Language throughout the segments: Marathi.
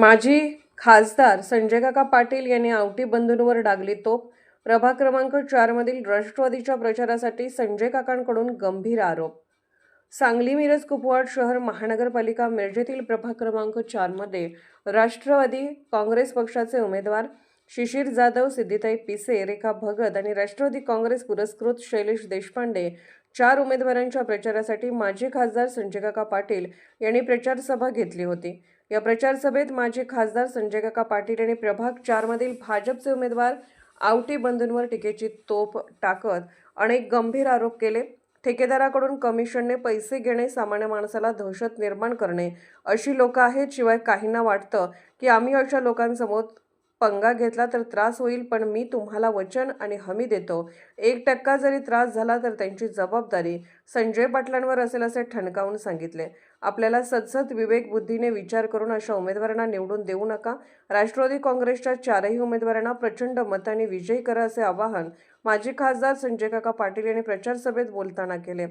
माजी खासदार संजय काका पाटील यांनी आवटी बंधूंवर डागली तोप प्रभाग क्रमांक चारमधील राष्ट्रवादीच्या प्रचारासाठी संजय काकांकडून गंभीर आरोप. सांगली मिरज कुपवाड शहर महानगरपालिका मिरजेतील प्रभाग क्रमांक चारमध्ये राष्ट्रवादी काँग्रेस पक्षाचे उमेदवार शिशिर जाधव सिद्धिताई पिसे रेखा भगत आणि राष्ट्रवादी काँग्रेस पुरस्कृत शैलेश देशपांडे चार उमेदवारांच्या प्रचारासाठी माजी खासदार संजय काका पाटील यांनी प्रचारसभा घेतली होती. या प्रचार सभेत माजी खासदार संजय काका पाटील यांनी प्रभाग चारमधील भाजपचे उमेदवार आवटी बंधूंवर टीकेची तोफ टाकत अनेक गंभीर आरोप केले. ठेकेदाराकडून कमिशनने पैसे घेणे सामान्य माणसाला दहशत निर्माण करणे अशी लोक आहेत. शिवाय काहींना वाटतं की आम्ही अशा लोकांसमोर पंगा घेतला तर त्रास होईल पण मी तुम्हाला वचन आणि हमी देतो. एक टक्का जरी त्रास झाला तर त्यांची जबाबदारी संजय पाटलांवर असेल असे ठणकावून सांगितले. आपल्याला सतसत विवेक बुद्धीने विचार करून अशा उमेदवारांना निवडून देऊ नका. राष्ट्रवादी काँग्रेसच्या चारही उमेदवारांना प्रचंड मताने विजयी करा असे आवाहन माजी खासदार संजय काका पाटील यांनी प्रचार सभेत बोलताना केले.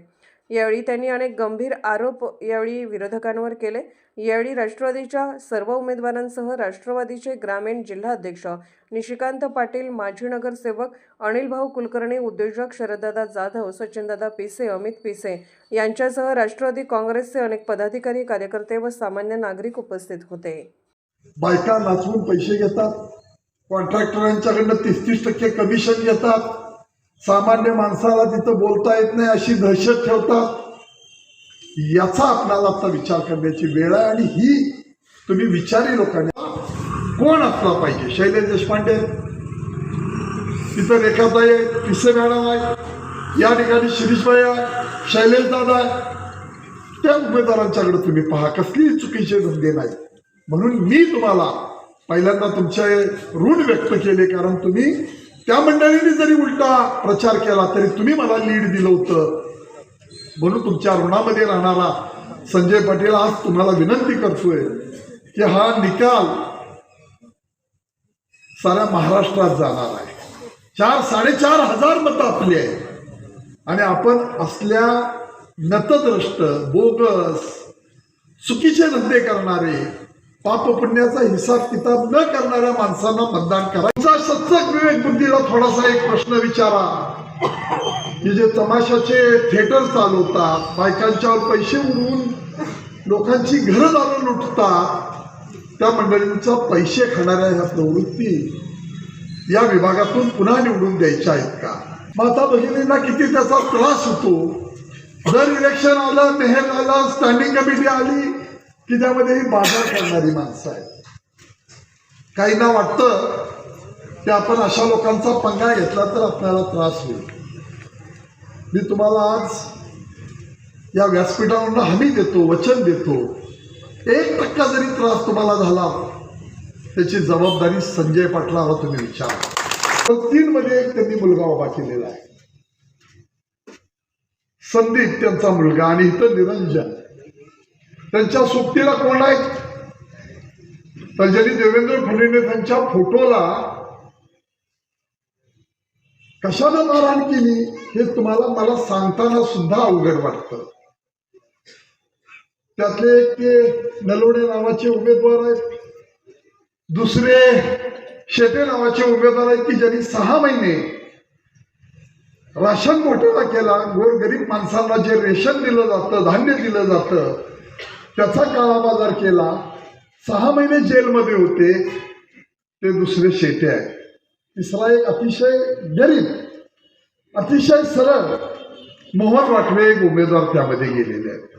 यावेळी त्यांनी अनेक गंभीर आरोप यावेळी विरोधकांवर केले. यावेळी राष्ट्रवादीच्या सर्व उमेदवारांसह राष्ट्रवादीचे ग्रामीण जिल्हाध्यक्ष निशिकांत पाटील माजी नगरसेवक अनिल भाऊ कुलकर्णी उद्योजक शरददादा जाधव सचिनदादा पिसे अमित पिसे यांच्यासह राष्ट्रवादी काँग्रेसचे अनेक पद पदाधिकारी कार्यकर्ते व सामान्य नागरिक उपस्थित होते. बायका नाचवून पैसे घेतात. कॉन्ट्रॅक्टरांच्याकडनं तीस तीस टक्के कमिशन घेतात. सामान्य माणसाला तिथं बोलता येत नाही अशी दहशत ठेवतात. याचा आपल्याला आता विचार करण्याची वेळ आहे आणि ही तुम्ही विचारी लोकांनी. कोण असला पाहिजे? शैलेश देशपांडे. तिथं रेखाताई आहे पिसे मॅडम आहे. या ठिकाणी शिरीषबाई आहे शैलेश दादा आहे. त्या उमेदवारांच्याकडे तुम्ही पहा कसलीही चुकीचे धंदे नाही. म्हणून मी तुम्हाला पहिल्यांदा तुमचे ऋण व्यक्त केले कारण तुम्ही त्या मंडळीने जरी उलटा प्रचार केला तरी तुम्ही मला लीड दिलं होतं. म्हणून तुमच्या ऋणामध्ये राहणारा संजय पाटील आज तुम्हाला विनंती करतोय की हा निकाल साऱ्या महाराष्ट्रात जाणार आहे. चार साडेचार हजार मतं आपली आहेत. आणि आपण असल्या नतद्रष्ट बोगस चुकीचे धंदे करणारे पाप पुण्याचा हिसाब किताब न करणाऱ्या माणसांना मतदान करायचा सच्चक विवेक बुद्धीला थोडासा एक प्रश्न विचारा. की जे तमाशाचे थिएटर चालवतात बायकांच्यावर पैसे उडवून लोकांची घरं जाणून लुटतात त्या मंडळींचा पैसे खाणाऱ्या ह्या प्रवृत्ती या विभागातून पुन्हा निवडून द्यायच्या आहेत का? माता भगिनींना किती त्याचा त्रास होतो जर इलेक्शन आलं मेहर आलं स्टँडिंग कमिटी आली की त्यामध्ये ही बाजार करणारी माणसं आहेत. काहींना वाटतं की आपण अशा लोकांचा पंगा घेतला तर आपल्याला त्रास होईल. मी तुम्हाला आज या व्यासपीठावरून हमी देतो वचन देतो. एक टक्का जरी त्रास तुम्हाला झाला त्याची जबाबदारी संजय पाटलावर तुम्ही विचारा. तीनमध्ये एक त्यांनी मुलगा उभा केलेला आहे. संदीप त्यांचा मुलगा आणि इथं निरंजन. त्यांच्या सोबतीला कोण आहेत? तर ज्यांनी देवेंद्र फडणवीस त्यांच्या फोटोला कशानं मारहाण केली हे तुम्हाला मला सांगताना सुद्धा अवघड वाटतं. त्यातले एक ते नलवडे नावाचे उमेदवार आहेत. दुसरे शेटे नावाचे उमेदवार आहेत की ज्यांनी सहा महिने राशन घोटाळा केला गोरगरीब माणसांना जे रेशन दिलं जातं धान्य दिलं जातं त्याचा काळा बाजार केला. सहा महिने जेलमध्ये होते ते दुसरे शेटे आहे तिसरा एक अतिशय गरीब अतिशय सरळ मोहन वाटवे एक उमेदवार त्यामध्ये गेलेले आहेत.